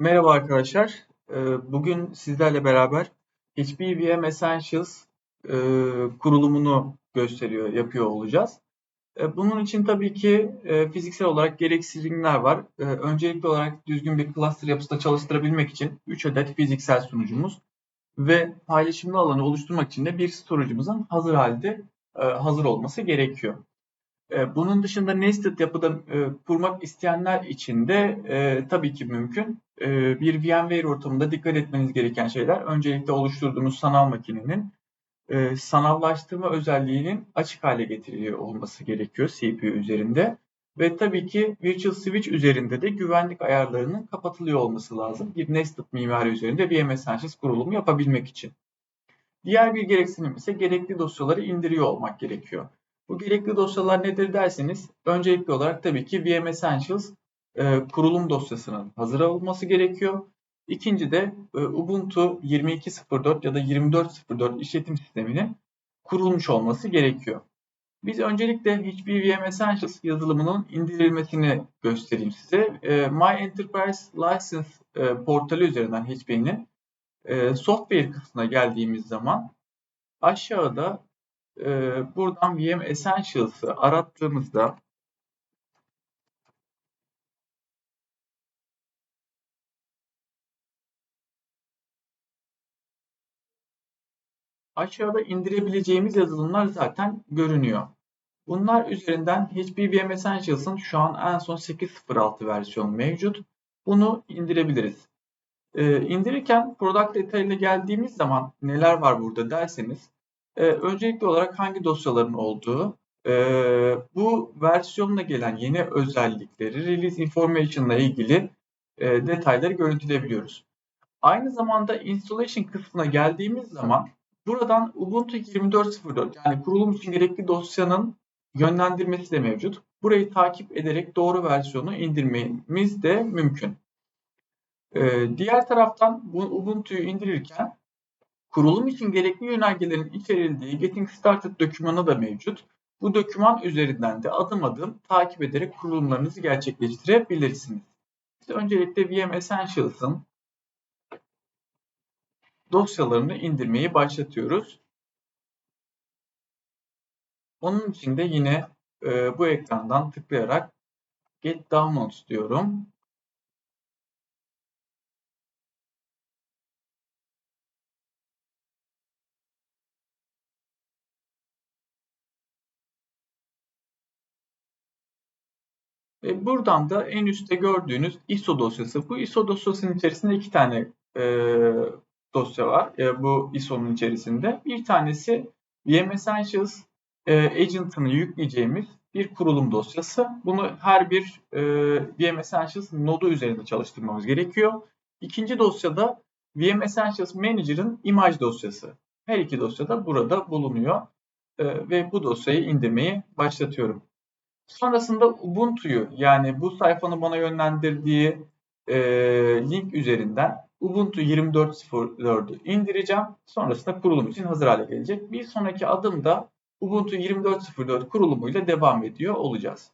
Merhaba arkadaşlar. Ee, Bugün sizlerle beraber HP VM Essentials e, kurulumunu gösteriyor, yapıyor olacağız. E, Bunun için tabii ki e, fiziksel olarak gereksinimler var. Öncelikli olarak düzgün bir cluster yapısında çalıştırabilmek için 3 adet fiziksel sunucumuz ve paylaşımlı alanı oluşturmak için de bir storage'ımızın hazır halde hazır olması gerekiyor. E, bunun dışında nested yapıda e, kurmak isteyenler için de e, tabii ki mümkün. Bir VMware ortamında dikkat etmeniz gereken şeyler öncelikle oluşturduğunuz sanal makinenin sanallaştırma özelliğinin açık hale getiriliyor olması gerekiyor CPU üzerinde. Ve tabii ki Virtual Switch üzerinde de güvenlik ayarlarının kapatılıyor olması lazım. Bir nested mimari üzerinde VM Essentials kurulumu yapabilmek için. Diğer bir gereksinim ise gerekli dosyaları indiriyor olmak gerekiyor. Bu gerekli dosyalar nedir derseniz öncelikli olarak tabii ki VM Essentials e, kurulum dosyasının hazır olması gerekiyor. İkinci de e, Ubuntu 22.04 ya da 24.04 işletim sisteminin kurulmuş olması gerekiyor. Biz öncelikle HP VM Essentials yazılımının indirilmesini göstereyim size. E, My Enterprise License e, portalı üzerinden HP'nin e, software kısmına geldiğimiz zaman aşağıda e, buradan VM Essentials'ı arattığımızda aşağıda indirebileceğimiz yazılımlar zaten görünüyor. Bunlar üzerinden HP VM Essentials'ın şu an en son 8.06 versiyonu mevcut. Bunu indirebiliriz. Ee, indirirken product detayına geldiğimiz zaman neler var burada derseniz e, öncelikli olarak hangi dosyaların olduğu, e, bu versiyonla gelen yeni özellikleri, release information ile ilgili e, detayları görüntüleyebiliyoruz. Aynı zamanda installation kısmına geldiğimiz zaman buradan Ubuntu 24.04 yani kurulum için gerekli dosyanın yönlendirmesi de mevcut. Burayı takip ederek doğru versiyonu indirmemiz de mümkün. Ee, diğer taraftan bu Ubuntu'yu indirirken kurulum için gerekli yönergelerin içerildiği Getting Started dokümanı da mevcut. Bu doküman üzerinden de adım adım takip ederek kurulumlarınızı gerçekleştirebilirsiniz. İşte öncelikle VM Essentials'ın dosyalarını indirmeyi başlatıyoruz. Onun için de yine e, bu ekrandan tıklayarak Get Downloads diyorum. Ve buradan da en üstte gördüğünüz ISO dosyası. Bu ISO dosyasının içerisinde iki tane e, dosya var. E, bu ISO'nun içerisinde. Bir tanesi VM Essentials e, Agent'ını yükleyeceğimiz bir kurulum dosyası. Bunu her bir e, VM Essentials nodu üzerinde çalıştırmamız gerekiyor. İkinci dosyada VM Essentials Manager'ın imaj dosyası. Her iki dosya da burada bulunuyor. E, ve bu dosyayı indirmeyi başlatıyorum. Sonrasında Ubuntu'yu yani bu sayfanın bana yönlendirdiği e, link üzerinden Ubuntu 24.04'ü indireceğim. Sonrasında kurulum için hazır hale gelecek. Bir sonraki adım da Ubuntu 24.04 kurulumuyla devam ediyor olacağız.